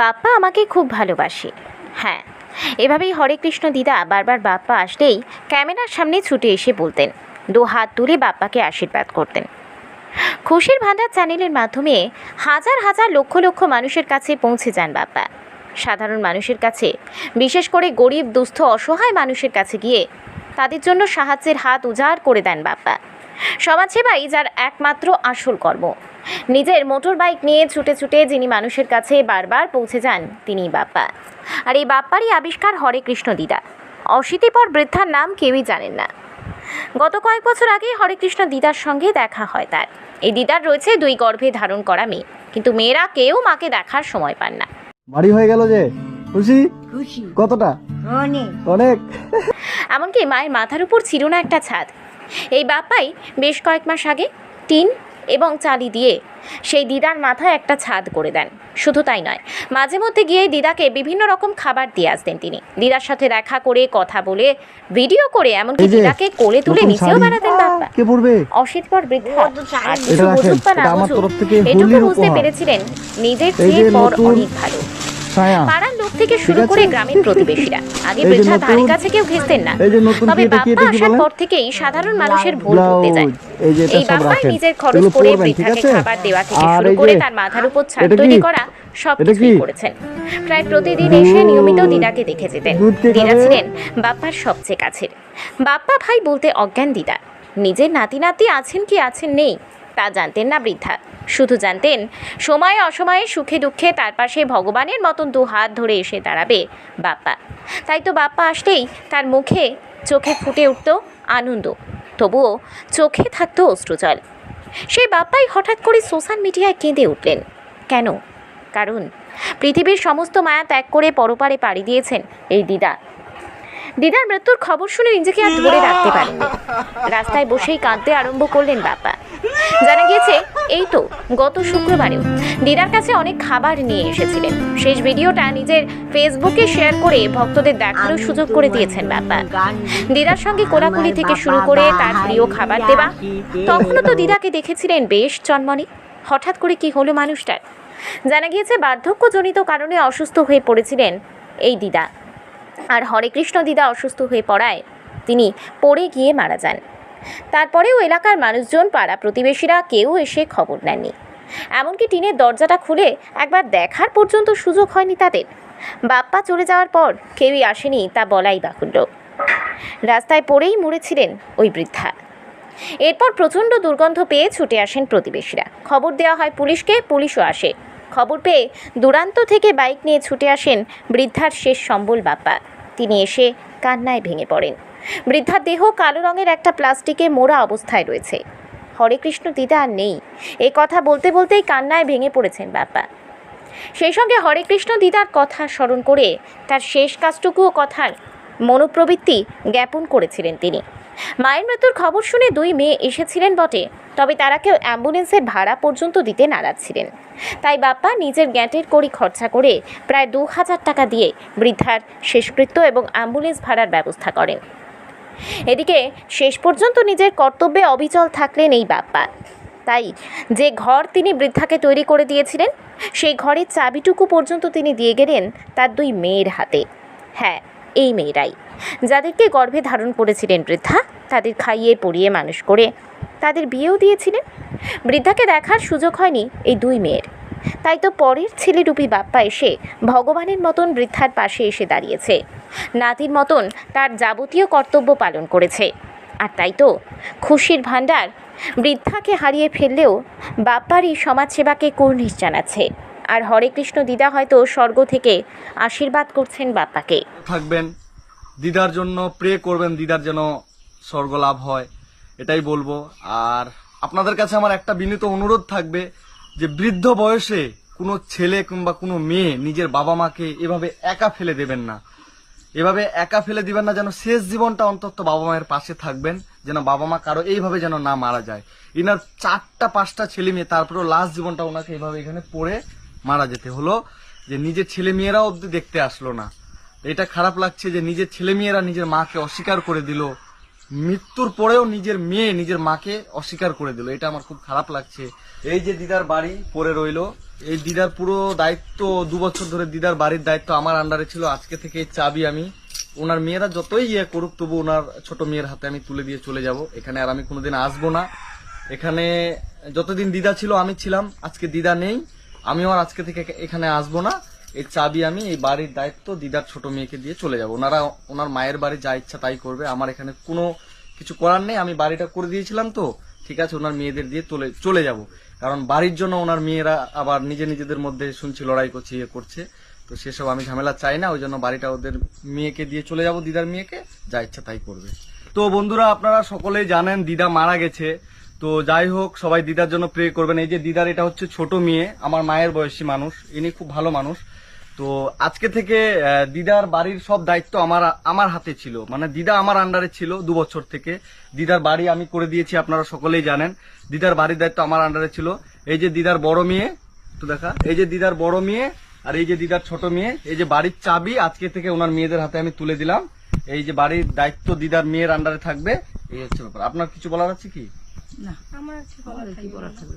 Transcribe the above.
বাপ্পা আমাকে খুব ভালোবাসে। হ্যাঁ এভাবেই হরে কৃষ্ণ দিদা বারবার বাপ্পা আসলেই ক্যামেরার সামনে ছুটে এসে বলতেন, দু হাত তুলে বাপ্পাকে আশীর্বাদ করতেন। খুশির ভান্ডার চ্যানেলের মাধ্যমে হাজার হাজার লক্ষ লক্ষ মানুষের কাছে পৌঁছে যান বাপ্পা। সাধারণ মানুষের কাছে, বিশেষ করে গরিব, দুস্থ, অসহায় মানুষের কাছে গিয়ে তাদের জন্য সাহায্যের হাত উজাড় করে দেন বাপ্পা। সমাজসেবাই যার একমাত্র আসল কর্ম। নিজের মোটর বাইক নিয়ে ছুটে ছুটে যিনি মানুষের কাছে বারবার পৌঁছে যান তিনি বাপ্পা। আর এই বাপ্পারই আবিষ্কার হরে কৃষ্ণ দিদা। অশীতিপর বৃদ্ধার নাম কেউই জানেন না। গত কয়েক বছর আগে হরেকৃষ্ণ দিদার সঙ্গে দেখা হয় তার। এই দিদার রয়েছে দুই গর্ভে ধারণ করা মেয়ে। কিন্তু মেয়েরা কেউ মাকে দেখার সময় পান না। বাড়ি হয়ে গেল যে। খুশি? খুশি। কতটা? অনেক। অনেক। এমনকি মায়ের মাথার উপর ছিল না একটা ছাদ। এই বাপ্পাই বেশ কয়েক মাস আগে টিন এবং চালি দিয়ে সেই দিদার মাথায় একটা ছাদ করে দেন। শুধু তাই নয় মাঝে মধ্যে গিয়ে দিদাকে বিভিন্ন রকম খাবার দিয়ে আসতেন তিনি। দিদার সাথে দেখা করে কথা বলে ভিডিও করে এমনকি দিদাকে কোলে তুলে নিচেও শাড়ি। বেড়াতেন বাপ্পা। কে পড়বে অশীতপর বৃদ্ধা। ও তো আর কিছু বুঝুক বা না বুঝুক, এটুকু বুঝতে পেরেছিলেন নিজের চেয়ে পর অনেক ভালো। পাড়ার লোক থেকে শুরু? করে গ্রামের প্রতিবেশীরা। আগে বৃদ্ধা ধারে কাছে কেউ ঘেসতেন না। তবে বাপ্পা আসার পর থেকেই সাধারণ মানুষের ভুল করতে যায়। এই বাপ্পাই নিজের খরচ করে বৃদ্ধাকে খাবার দেওয়া থেকে শুরু করে তার মাথার উপর ছাদ তৈরি করা সব কিছুই করেছেন। প্রায় প্রতিদিন এসে নিয়মিত দিদাকে দেখে যেতেন। দিদা ছিলেন বাপ্পার সবচেয়ে কাছের। বাপ্পা ভাই বলতে অজ্ঞান দিদা। নিজের নাতি নাতি আছেন কি আছেন নেই? তা জানতেন না বৃদ্ধা। শুধু জানতেন, সময়ে অসময়ে সুখে দুঃখে তার পাশে ভগবানের মতন দু হাত ধরে এসে দাঁড়াবে বাপ্পা। তাই তো বাপ্পা আসলেই তার মুখে চোখে ফুটে উঠত আনন্দ। তবুও চোখে থাকত অশ্রুজল সেই বাপ্পাই হঠাৎ করে সোশ্যাল মিডিয়ায় কেঁদে উঠলেন। কেন? কারণ পৃথিবীর সমস্ত মায়া ত্যাগ করে পরপারে পাড়ি দিয়েছেন এই দিদা। দিদার মৃত্যুর খবর শুনে নিজেকে আর ধরে রাখতে পারেননি। রাস্তায় বসেই কাঁদতে আরম্ভ করলেন বাপ্পা। জানা গিয়েছে এই তো গত শুক্রবারেও দিদার কাছে অনেক খাবার নিয়ে এসেছিলেন। শেষ ভিডিওটা নিজের ফেসবুকে শেয়ার করে ভক্তদের দেখারও সুযোগ করে দিয়েছেন বাপ্পা। দিদার সঙ্গে কোলাকুলি থেকে শুরু করে তার প্রিয় খাবার দেওয়া তখনও তো দিদাকে দেখেছিলেন বেশ চনমনে। হঠাৎ করে কি হলো মানুষটার? জানা গিয়েছে বার্ধক্যজনিত কারণে অসুস্থ হয়ে পড়েছিলেন এই দিদা। আর হরেকৃষ্ণ দিদা অসুস্থ হয়ে পড়ায় তিনি পড়ে গিয়ে মারা যান। তারপরেও এলাকার মানুষজন, পাড়া প্রতিবেশীরা কেউ এসে খবর নেননি। এমনকি টিনের দরজাটা খুলে একবার দেখার পর্যন্ত সুযোগ হয়নি তাদের। বাপ্পা চলে যাওয়ার পর কেউই আসেনি, তা বলাই বাহুল্য। রাস্তায় পড়েই মরেছিলেন ওই বৃদ্ধা। এরপর প্রচণ্ড দুর্গন্ধ পেয়ে ছুটে আসেন প্রতিবেশীরা। খবর দেওয়া হয় পুলিশকে, পুলিশও আসে। খবর পেয়ে দূরান্ত থেকে বাইক নিয়ে ছুটে আসেন বৃদ্ধার শেষ সম্বল বাপ্পা। তিনি এসে কান্নায় ভেঙে পড়েন। বৃদ্ধার দেহ কালো রঙের একটা প্লাস্টিকে মোড়া অবস্থায় রয়েছে। হরেকৃষ্ণ দিদা আর নেই। এ কথা বলতে বলতেই কান্নায় ভেঙে পড়েছেন বাপ্পা সেই সঙ্গে হরেকৃষ্ণ দিদার কথা স্মরণ করে তার শেষ কাজটুকুও কথার মনোপ্রবৃত্তি জ্ঞাপন করেছিলেন তিনি। মায়ের মৃত্যুর খবর শুনে দুই মেয়ে এসেছিলেন বটে, তবে তারা কেউ অ্যাম্বুলেন্সের ভাড়া পর্যন্ত দিতে নারাজ ছিলেন। তাই বাপ্পা নিজের গ্যাটের কড়ি খরচা করে প্রায় দু হাজার টাকা দিয়ে বৃদ্ধার শেষকৃত্য এবং অ্যাম্বুলেন্স ভাড়ার ব্যবস্থা করেন। এদিকে শেষ পর্যন্ত নিজের কর্তব্যে অবিচল থাকলেন এই বাপ্পা। তাই যে ঘর তিনি বৃদ্ধাকে তৈরি করে দিয়েছিলেন, সেই ঘরের চাবিটুকু পর্যন্ত তিনি দিয়ে গেলেন তার দুই মেয়ের হাতে। হ্যাঁ এই মেয়েরাই। যাদেরকে গর্ভে ধারণ করেছিলেন বৃদ্ধা, তাদের খাইয়ে পড়িয়ে মানুষ করে তাদের বিয়েও দিয়েছিলেন। বৃদ্ধাকে দেখার সুযোগ হয়নি এই দুই মেয়ের। তাই তো পরের ছেলে ছেলেরূপী বাপ্পা এসে ভগবানের মতন বৃদ্ধার পাশে এসে দাঁড়িয়েছে। নাতির মতন তার যাবতীয় কর্তব্য পালন করেছে। আর তাই তো খুশির ভাণ্ডার বৃদ্ধাকে হারিয়ে ফেললেও বাপ্পার এই সমাজসেবাকে কুর্নিশ জানাচ্ছে। আর হরে কৃষ্ণ, দিদা হয়তো স্বর্গ থেকে আশীর্বাদ করছেন বাপ্পাকে। থাকবেন, দিদার জন্য প্রে করবেন, দিদার যেন স্বর্গ লাভ হয়, এটাই বলব। আর আপনাদের কাছে আমার একটা বিনীত অনুরোধ থাকবে যে বৃদ্ধ বয়সে কোনো ছেলে কিংবা কোনো মেয়ে নিজের বাবা মাকে এভাবে একা ফেলে দেবেন না। এভাবে একা ফেলে দিবেন না যেন শেষ জীবনটা অন্তত বাবা মায়ের পাশে থাকবেন, যেন বাবা মা কারও এইভাবে যেন না মারা যায়। ইনার চারটা, পাঁচটা ছেলে মেয়ে, তারপরেও লাস্ট জীবনটা ওনাকে এইভাবে এখানে পড়ে মারা যেতে হলো যে নিজের ছেলে মেয়েরাও অব্দি দেখতে আসলো না। এটা খারাপ লাগছে যে নিজের ছেলে মেয়েরা নিজের মাকে অস্বীকার করে দিল। মৃত্যুর পরেও নিজের মেয়ে নিজের মাকে অস্বীকার করে দিল। এটা আমার খুব খারাপ লাগছে। এই যে দিদার বাড়ি পড়ে রইল। এই দিদার পুরো দায়িত্ব দু বছর ধরে দিদার বাড়ির দায়িত্ব আমার আন্ডারে ছিল। আজকে থেকে চাবি আমি ওনার মেয়েরা যতই ইয়ে করুক তবু ওনার ছোট মেয়ের হাতে আমি তুলে দিয়ে চলে যাব। এখানে আর আমি কোনোদিন আসব না। এখানে যতদিন দিদা ছিল আমি ছিলাম। আজকে দিদা নেই। আমিও আর আজকে থেকে এখানে আসব না। এই চাবি আমি এই বাড়ির দায়িত্ব দিদার ছোট মেয়েকে দিয়ে চলে যাব। ওনারা, ওনার মায়ের বাড়ি যা ইচ্ছা তাই করবে। আমার এখানে কোনো কিছু করার নেই। আমি বাড়িটা করে দিয়েছিলাম তো। ঠিক আছে, ওনার মেয়েদের দিয়ে চলে চলে যাব। কারণ বাড়ির জন্য ওনার মেয়েরা আবার নিজে নিজেদের মধ্যে শুনছি, লড়াই করছে ইয়ে করছে। তো সেসব আমি ঝামেলা চাই না। ওই জন্য বাড়িটা ওদের মেয়েকে দিয়ে চলে যাব, দিদার মেয়েকে। যা ইচ্ছা তাই করবে। তো বন্ধুরা, আপনারা সকলেই জানেন দিদা মারা গেছে। তো যাই হোক, সবাই দিদার জন্য প্রে করবেন। এই যে দিদার, এটা হচ্ছে ছোট মেয়ে। আমার মায়ের বয়সী মানুষ। ইনি খুব ভালো মানুষ। তো আজকে থেকে দিদার বাড়ির সব দায়িত্ব আমার আমার হাতে ছিল। মানে দিদা আমার আন্ডারে ছিল দু বছর থেকে। দিদার বাড়ি আমি করে দিয়েছি আপনারা সকলেই জানেন। দিদার বাড়ির দায়িত্ব আমার আন্ডারে ছিল। এই যে দিদার বড় মেয়ে তো দেখা। এই যে দিদার বড় মেয়ে আর এই যে দিদার ছোট মেয়ে এই যে বাড়ির চাবি আজকে থেকে ওনার মেয়েদের হাতে আমি তুলে দিলাম। এই যে বাড়ির দায়িত্ব দিদার মেয়ের আন্ডারে থাকবে এই হচ্ছে ব্যাপার। আপনার কিছু বলার আছে কি? আমার কি বলার থাকবে